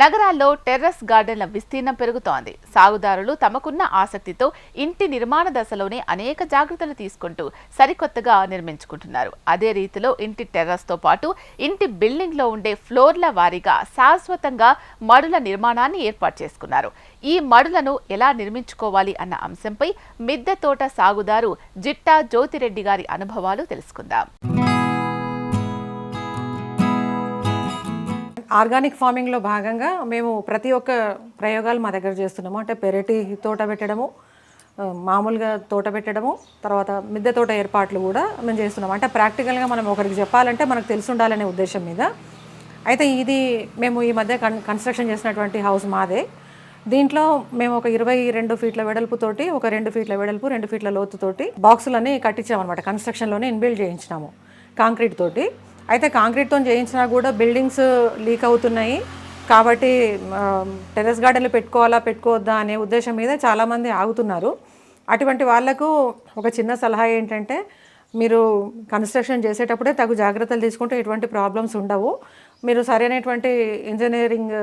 నగరాల్లో టెర్రస్ గార్డెన్ల విస్తీర్ణం పెరుగుతోంది. సాగుదారులు తమకున్న ఆసక్తితో ఇంటి నిర్మాణ దశలోనే అనేక జాగ్రత్తలు తీసుకుంటూ సరికొత్తగా నిర్మించుకుంటున్నారు. అదే రీతిలో ఇంటి టెర్రస్తో పాటు ఇంటి బిల్డింగ్లో ఉండే ఫ్లోర్ల వారీగా శాశ్వతంగా మడుల నిర్మాణాన్ని ఏర్పాటు చేసుకున్నారు. ఈ మడులను ఎలా నిర్మించుకోవాలి అన్న అంశంపై మిద్దె తోట సాగుదారు జిట్టా జ్యోతిరెడ్డి గారి అనుభవాలు తెలుసుకుందాం. ఆర్గానిక్ ఫార్మింగ్లో భాగంగా మేము ప్రతి ఒక్క ప్రయోగాలు మా దగ్గర చేస్తున్నాము. అంటే పెరటి తోట పెట్టడము మామూలుగా తోట పెట్టడము తర్వాత మిద్దె తోట ఏర్పాట్లు కూడా మేము చేస్తున్నాం అంటే ప్రాక్టికల్గా మనం ఒకరికి చెప్పాలంటే మనకు తెలిసి ఉండాలనే ఉద్దేశం మీద. అయితే ఇది మేము ఈ మధ్య కన్ కన్స్ట్రక్షన్ చేసినటువంటి హౌస్ మాదే. దీంట్లో మేము ఒక ఇరవై రెండు ఫీట్ల వెడల్పుతోటి ఒక రెండు ఫీట్ల వెడల్పు రెండు ఫీట్ల లోతుతోటి బాక్సులన్నీ కట్టించామన్నమాట. కన్స్ట్రక్షన్లోనే ఇన్బిల్డ్ చేయించినాము కాంక్రీట్ తోటి. అయితే కాంక్రీట్తో చేయించినా కూడా బిల్డింగ్స్ లీక్ అవుతున్నాయి. కాబట్టి టెరెస్ టెర్రస్ గార్డెన్లు పెట్టుకోవాలా పెట్టుకోవద్దా అనే ఉద్దేశం మీద చాలామంది ఆగుతున్నారు. అటువంటి వాళ్ళకు ఒక చిన్న సలహా ఏంటంటే మీరు కన్స్ట్రక్షన్ చేసేటప్పుడే తగు జాగ్రత్తలు తీసుకుంటే ఎటువంటి ప్రాబ్లమ్స్ ఉండవు. మీరు సరైనటువంటి ఇంజనీరింగ్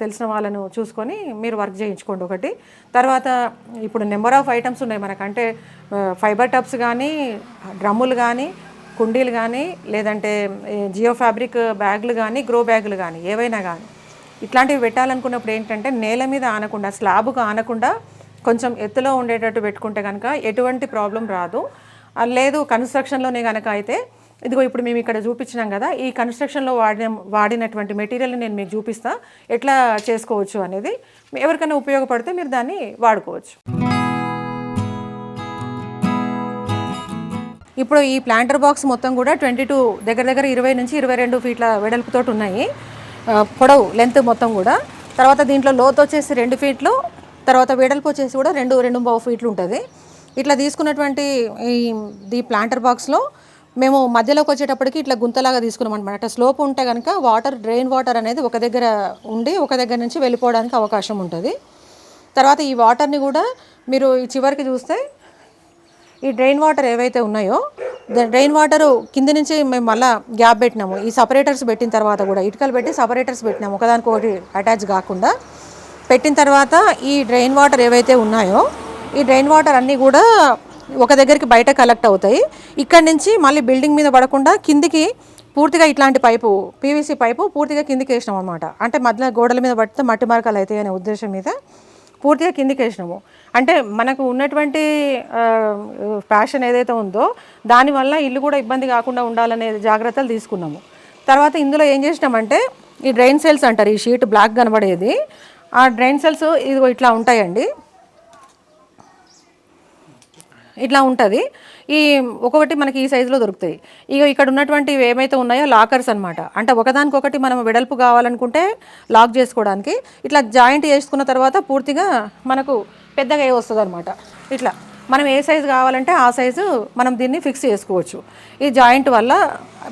తెలిసిన వాళ్ళను చూసుకొని మీరు వర్క్ చేయించుకోండి ఒకటి. తర్వాత ఇప్పుడు నెంబర్ ఆఫ్ ఐటమ్స్ ఉన్నాయి మనకంటే ఫైబర్ టబ్స్ కానీ డ్రమ్ములు కానీ కుండీలు కానీ లేదంటే జియో ఫ్యాబ్రిక్ బ్యాగులు కానీ గ్రో బ్యాగులు కానీ ఏవైనా కానీ ఇట్లాంటివి పెట్టాలనుకున్నప్పుడు ఏంటంటే నేల మీద ఆనకుండా స్లాబ్గా ఆనకుండా కొంచెం ఎత్తులో ఉండేటట్టు పెట్టుకుంటే కనుక ఎటువంటి ప్రాబ్లం రాదు. లేదు కన్స్ట్రక్షన్లోనే కనుక అయితే ఇదిగో ఇప్పుడు మేము ఇక్కడ చూపించినాం కదా ఈ కన్స్ట్రక్షన్లో వాడిన వాడినటువంటి మెటీరియల్ నేను మీకు చూపిస్తా ఎట్లా చేసుకోవచ్చు అనేది. ఎవరికైనా ఉపయోగపడితే మీరు దాన్ని వాడుకోవచ్చు. ఇప్పుడు ఈ ప్లాంటర్ బాక్స్ మొత్తం కూడా ట్వంటీ టూ దగ్గర దగ్గర ఇరవై నుంచి ఇరవై రెండు ఫీట్ల వెడల్పుతోటి ఉన్నాయి. పొడవు లెంత్ మొత్తం కూడా. తర్వాత దీంట్లో లోతు వచ్చేసి రెండు ఫీట్లు తర్వాత వెడల్పు వచ్చేసి కూడా రెండు రెండు బావు ఫీట్లు ఉంటుంది. ఇట్లా తీసుకున్నటువంటి ఈ ది ప్లాంటర్ బాక్స్లో మేము మధ్యలోకి వచ్చేటప్పటికి ఇట్లా గుంతలాగా తీసుకున్నాం అనమాట స్లోప్ ఉంటే కనుక వాటర్ డ్రైన్ వాటర్ అనేది ఒక దగ్గర ఉండి ఒక దగ్గర నుంచి వెళ్ళిపోవడానికి అవకాశం ఉంటుంది. తర్వాత ఈ వాటర్ని కూడా మీరు ఈ చివరికి చూస్తే ఈ డ్రైన్ వాటర్ ఏవైతే ఉన్నాయో ద- డ్రైన్ వాటర్ కింద నుంచి మేము మళ్ళీ గ్యాప్ పెట్టినాము. ఈ సపరేటర్స్ పెట్టిన తర్వాత కూడా ఇటుకలు పెట్టి సపరేటర్స్ పెట్టినాము. ఒకదానికి ఒకటి అటాచ్ కాకుండా పెట్టిన తర్వాత ఈ డ్రైన్ వాటర్ ఏవైతే ఉన్నాయో ఈ డ్రైన్ వాటర్ అన్నీ కూడా ఒక దగ్గరికి బయట కలెక్ట్ అవుతాయి. ఇక్కడ నుంచి మళ్ళీ బిల్డింగ్ మీద పడకుండా కిందికి పూర్తిగా ఇట్లాంటి పైపు పీవీసీ పైపు పూర్తిగా కిందికి వేసినాం అనమాట అంటే మధ్యలో గోడల మీద పడితే మట్టి మరకలు అవుతాయి అనే ఉద్దేశం మీద పూర్తిగా కిందికి వేసినాము. అంటే మనకు ఉన్నటువంటి ఫ్యాషన్ ఏదైతే ఉందో దానివల్ల ఇల్లు కూడా ఇబ్బంది కాకుండా ఉండాలనే జాగ్రత్తలు తీసుకున్నాము. తర్వాత ఇందులో ఏం చేసినామంటే ఈ డ్రైన్ సెల్స్ అంటారు ఈ షీట్ బ్లాక్ కనబడేది. ఆ డ్రైన్ సెల్స్ ఇదిగో ఇట్లా ఉంటాయండి. ఇట్లా ఉంటుంది. ఈ ఒకటి మనకి ఈ సైజులో దొరుకుతాయి. ఇక ఇక్కడ ఉన్నటువంటివి ఏమైతే ఉన్నాయో లాకర్స్ అన్నమాట. అంటే ఒకదానికొకటి మనం వెడల్పు కావాలనుకుంటే లాక్ చేసుకోవడానికి. ఇట్లా జాయింట్ చేసుకున్న తర్వాత పూర్తిగా మనకు పెద్దగా ఏ వస్తుంది అనమాట ఇట్లా మనం ఏ సైజు కావాలంటే ఆ సైజు మనం దీన్ని ఫిక్స్ చేసుకోవచ్చు. ఈ జాయింట్ వల్ల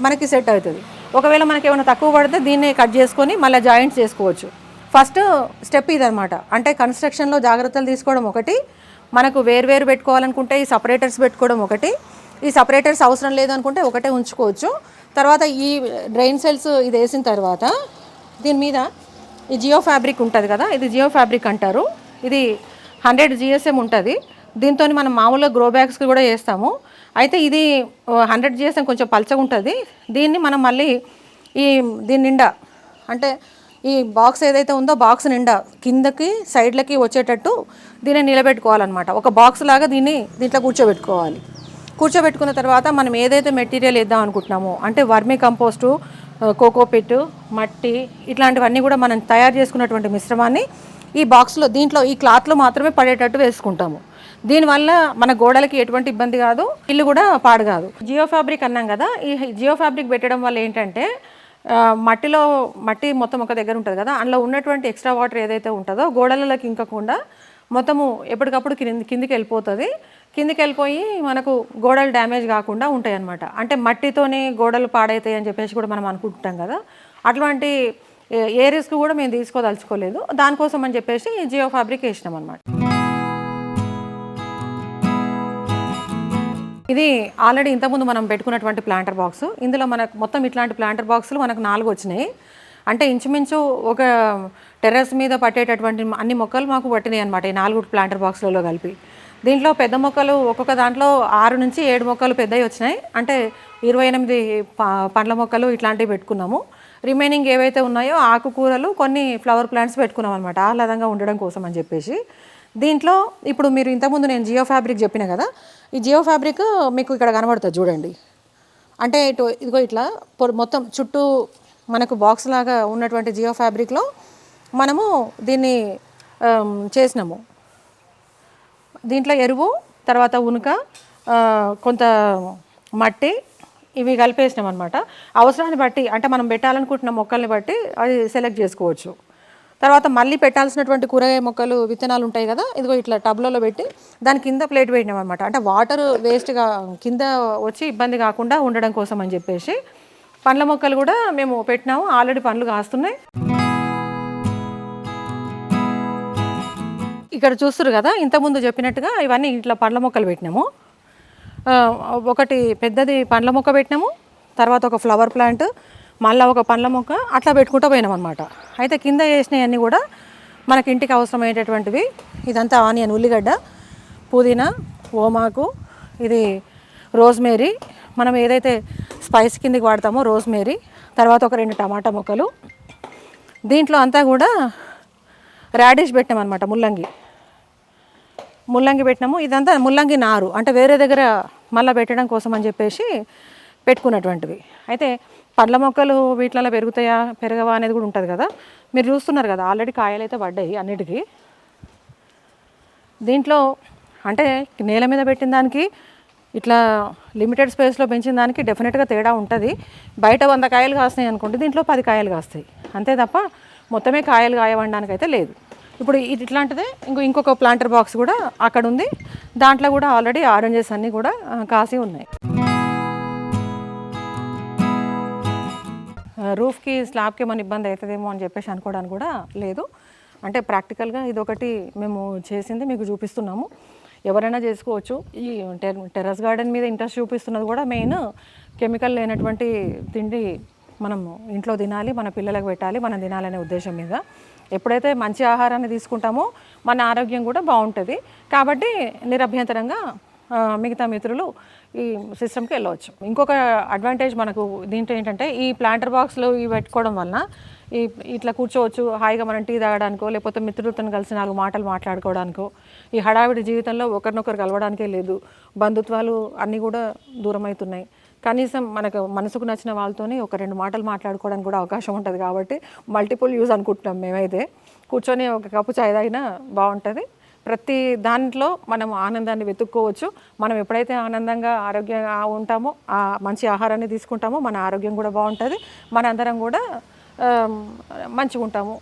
మనకి సెట్ అవుతుంది. ఒకవేళ మనకి ఏమైనా తక్కువ పడితే దీన్ని కట్ చేసుకొని మళ్ళీ జాయింట్స్ చేసుకోవచ్చు. ఫస్ట్ స్టెప్ ఇదనమాట అంటే కన్స్ట్రక్షన్లో జాగ్రత్తలు తీసుకోవడం ఒకటి. మనకు వేరు పెట్టుకోవాలనుకుంటే ఈ సపరేటర్స్ పెట్టుకోవడం ఒకటి. ఈ సపరేటర్స్ అవసరం లేదనుకుంటే ఒకటే ఉంచుకోవచ్చు. తర్వాత ఈ డ్రైన్ సెల్స్ ఇది వేసిన తర్వాత దీని మీద ఈ జియో ఫ్యాబ్రిక్ ఉంటుంది కదా ఇది జియో ఫ్యాబ్రిక్ అంటారు. ఇది హండ్రెడ్ జిఎస్ఎం ఉంటుంది. దీంతో మనం మామూలుగా గ్రో బ్యాగ్స్కి కూడా వేస్తాము. అయితే ఇది హండ్రెడ్ జిఎస్ఎం కొంచెం పలచగా ఉంటుంది దీన్ని మనం మళ్ళీ ఈ దీని నిండా అంటే ఈ బాక్స్ ఏదైతే ఉందో బాక్స్ నిండా కిందకి సైడ్లకి వచ్చేటట్టు దీన్ని నిలబెట్టుకోవాలన్నమాట. ఒక బాక్స్ లాగా దీన్ని దీంట్లో కూర్చోబెట్టుకోవాలి. కూర్చోబెట్టుకున్న తర్వాత మనం ఏదైతే మెటీరియల్ వేద్దాం అనుకుంటున్నామో అంటే వర్మీ కంపోస్టు కోకోపిట్ మట్టి ఇట్లాంటివన్నీ కూడా మనం తయారు చేసుకున్నటువంటి మిశ్రమాన్ని ఈ బాక్స్లో దీంట్లో ఈ క్లాత్లో మాత్రమే పడేటట్టు వేసుకుంటాము. దీనివల్ల మన గోడలకి ఎటువంటి ఇబ్బంది కాదు ఇల్లు కూడా పాడు కాదు. జియో ఫ్యాబ్రిక్ అన్నాం కదా ఈ జియో ఫ్యాబ్రిక్ పెట్టడం వల్ల ఏంటంటే మట్టిలో మట్టి మొత్తం ఒక దగ్గర ఉంటుంది కదా అందులో ఉన్నటువంటి ఎక్స్ట్రా వాటర్ ఏదైతే ఉంటుందో గోడలలోకి ఇంకకుండా మొత్తము ఎప్పటికప్పుడు కింది కిందికి వెళ్ళిపోతుంది. కిందికి వెళ్ళిపోయి మనకు గోడలు డ్యామేజ్ కాకుండా ఉంటాయి అన్నమాట. అంటే మట్టితోనే గోడలు పాడవుతాయి అని చెప్పేసి కూడా మనం అనుకుంటాం కదా. అటువంటి ఏ- ఏ రిస్క్ కూడా మేము తీసుకోదలుచుకోలేదు. దానికోసం అని చెప్పేసి జియో ఫ్యాబ్రిక్ వేసినాం అనమాట ఇది ఆల్రెడీ ఇంతకుముందు మనం పెట్టుకున్నటువంటి ప్లాంటర్ బాక్స్. ఇందులో మనకు మొత్తం ఇట్లాంటి ప్లాంటర్ బాక్సులు మనకు నాలుగు వచ్చినాయి. అంటే ఇంచుమించు ఒక టెర్రస్ మీద పట్టేటటువంటి అన్ని మొక్కలు మాకు పట్టినాయి అనమాట ఈ నాలుగు ప్లాంటర్ బాక్స్లలో కలిపి. దీంట్లో పెద్ద మొక్కలు ఒక్కొక్క దాంట్లో ఆరు నుంచి ఏడు మొక్కలు పెద్దవి వచ్చినాయి. అంటే ఇరవై ఎనిమిది ప- పండ్ల మొక్కలు ఇట్లాంటివి పెట్టుకున్నాము. రిమైనింగ్ ఏవైతే ఉన్నాయో ఆకుకూరలు కొన్ని ఫ్లవర్ ప్లాంట్స్ పెట్టుకున్నాం అనమాట ఆహ్లాదంగా ఉండడం కోసం అని చెప్పేసి. దీంట్లో ఇప్పుడు మీరు ఇంతకుముందు నేను జియో ఫ్యాబ్రిక్ చెప్పిన కదా ఈ జియో ఫ్యాబ్రిక్ మీకు ఇక్కడ కనబడుతుంది చూడండి. అంటే ఇటు ఇదిగో ఇట్లా మొత్తం చుట్టూ మనకు బాక్స్ లాగా ఉన్నటువంటి జియో ఫ్యాబ్రిక్లో మనము దీన్ని చేసినాము. దీంట్లో ఎరువు తర్వాత ఉనుక కొంత మట్టి ఇవి కలిపేసినాం అనమాట అవసరాన్ని బట్టి అంటే మనం పెట్టాలనుకుంటున్న మొక్కల్ని బట్టి అది సెలెక్ట్ చేసుకోవచ్చు. తర్వాత మళ్ళీ పెట్టాల్సినటువంటి కూరగాయ మొక్కలు విత్తనాలు ఉంటాయి కదా ఇదిగో ఇట్లా టబ్లలో పెట్టి దాని కింద ప్లేట్ పెట్టినాం అనమాట అంటే వాటర్ వేస్ట్గా కింద వచ్చి ఇబ్బంది కాకుండా ఉండడం కోసం అని చెప్పేసి పండ్ల మొక్కలు కూడా మేము పెట్టినాము. ఆల్రెడీ పండ్లు కాస్తున్నాయి. ఇక్కడ చూస్తారు కదా ఇంతకుముందు చెప్పినట్టుగా ఇవన్నీ ఇట్లా పండ్ల మొక్కలు పెట్టినాము. ఒకటి పెద్దది పండ్ల మొక్క పెట్టినాము. తర్వాత ఒక ఫ్లవర్ ప్లాంట్ మళ్ళీ ఒక పండ్ల మొక్క అట్లా పెట్టుకుంటూ పోయినాం అనమాట అయితే కింద వేసినవన్నీ కూడా మనకి ఇంటికి అవసరమయ్యేటటువంటివి ఇదంతా ఆనియన్ ఉల్లిగడ్డ పుదీనా ఓమాకు ఇది రోజ్మేరీ. మనం ఏదైతే స్పైస్ కిందకి వాడతామో రోజ్మేరీ తర్వాత ఒక రెండు టమాటా మొక్కలు. దీంట్లో అంతా కూడా రాడిష్ పెట్టినామన్నమాట ముల్లంగి. ముల్లంగి పెట్టినాము. ఇదంతా ముల్లంగి నారు అంటే వేరే దగ్గర మళ్ళీ పెట్టడం కోసం అని చెప్పేసి పెట్టుకున్నటువంటివి. అయితే పండ్ల మొక్కలు వీటిలలో పెరుగుతాయా పెరగవా అనేది కూడా ఉంటుంది కదా. మీరు చూస్తున్నారు కదా ఆల్రెడీ కాయలు అయితే పడ్డాయి అన్నిటికీ. దీంట్లో అంటే నేల మీద పెట్టిన దానికి ఇట్లా లిమిటెడ్ స్పేస్లో పెంచిన దానికి డెఫినెట్గా తేడా ఉంటుంది. బయట వంద కాయలు కాస్తాయి అనుకోండి దీంట్లో పది కాయలు కాస్తాయి. అంతే తప్ప మొత్తమే కాయలు కాయవడానికి అయితే లేదు. ఇప్పుడు ఇది ఇట్లాంటిదే ఇంకో ఇంకొక ప్లాంటర్ బాక్స్ కూడా అక్కడ ఉంది. దాంట్లో కూడా ఆల్రెడీ ఆరెంజెస్ అన్నీ కూడా కాసి ఉన్నాయి. రూఫ్కి స్లాబ్కి ఏమైనా ఇబ్బంది అవుతుందేమో అని చెప్పేసి అనుకోవడానికి కూడా లేదు. అంటే ప్రాక్టికల్గా ఇది ఒకటి మేము చేసింది మీకు చూపిస్తున్నాము. ఎవరైనా చేసుకోవచ్చు. ఈ టెర్ టెర్రస్ గార్డెన్ మీద ఇంట్రెస్ట్ చూపిస్తున్నది కూడా మెయిన్ కెమికల్ లేనటువంటి తిండి మనం ఇంట్లో తినాలి మన పిల్లలకు పెట్టాలి మనం తినాలనే ఉద్దేశం మీద. ఎప్పుడైతే మంచి ఆహారాన్ని తీసుకుంటామో మన ఆరోగ్యం కూడా బాగుంటుంది. కాబట్టి నిరభ్యంతరంగా మిగతా మిత్రులు ఈ సిస్టమ్కి వెళ్ళవచ్చు. ఇంకొక అడ్వాంటేజ్ మనకు దీంట్లో ఏంటంటే ఈ ప్లాంటర్ బాక్స్లో ఇవి పెట్టుకోవడం వలన ఈ ఇట్లా కూర్చోవచ్చు హాయిగా మనం టీ తాగడానికో లేకపోతే మిత్రులతో కలిసి నాలుగు మాటలు మాట్లాడుకోవడానికో ఈ హడావిడి జీవితంలో ఒకరినొకరు కలవడానికే లేదు. బంధుత్వాలు అన్నీ కూడా దూరం అవుతున్నాయి కనీసం మనకు మనసుకు నచ్చిన వాళ్ళతోనే ఒక రెండు మాటలు మాట్లాడుకోవడానికి కూడా అవకాశం ఉంటుంది కాబట్టి మల్టిపుల్ యూజ్ అనుకుంటున్నాం మేమైతే. కూర్చొని ఒక కప్పు చాయ్ తాగినా బాగుంటుంది. ప్రతి దాంట్లో మనం ఆనందాన్ని వెతుక్కోవచ్చు. మనం ఎప్పుడైతే ఆనందంగా ఆరోగ్యంగా ఉంటామో ఆ మంచి ఆహారాన్ని తీసుకుంటామో మన ఆరోగ్యం కూడా బాగుంటుంది. మన అందరం కూడా మంచిగా ఉంటాము.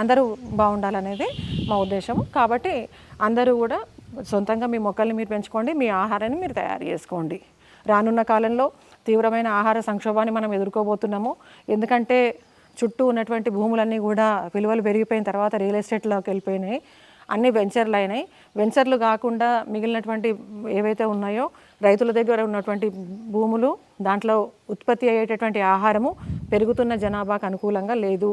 అందరూ బాగుండాలనేది మా ఉద్దేశం కాబట్టి అందరూ కూడా సొంతంగా మీ మొక్కల్ని మీరు పెంచుకోండి మీ ఆహారాన్ని మీరు తయారు చేసుకోండి. రానున్న కాలంలో తీవ్రమైన ఆహార సంక్షోభాన్ని మనం ఎదుర్కోబోతున్నాము. ఎందుకంటే చుట్టూ ఉన్నటువంటి భూములన్నీ కూడా విలువలు పెరిగిపోయిన తర్వాత రియల్ ఎస్టేట్లోకి వెళ్ళిపోయినాయి. అన్ని వెంచర్లు అయినాయి. వెంచర్లు కాకుండా మిగిలినటువంటి ఏవైతే ఉన్నాయో రైతుల దగ్గర ఉన్నటువంటి భూములు దాంట్లో ఉత్పత్తి అయ్యేటటువంటి ఆహారము పెరుగుతున్న జనాభాకు అనుకూలంగా లేదు.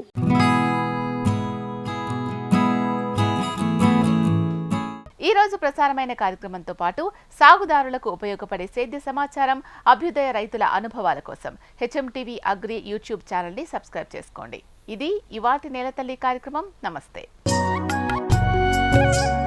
ఈ రోజు ప్రసారమైన కార్యక్రమంతో పాటు సాగుదారులకు ఉపయోగపడే సేద్య సమాచారం అభ్యుదయ రైతుల అనుభవాల కోసం హెచ్ఎం టీవీ అగ్రి యూట్యూబ్ ఛానల్ని సబ్స్క్రైబ్ చేసుకోండి. ఇది ఇవాటి నేలతల్లి కార్యక్రమం. నమస్తే. thank you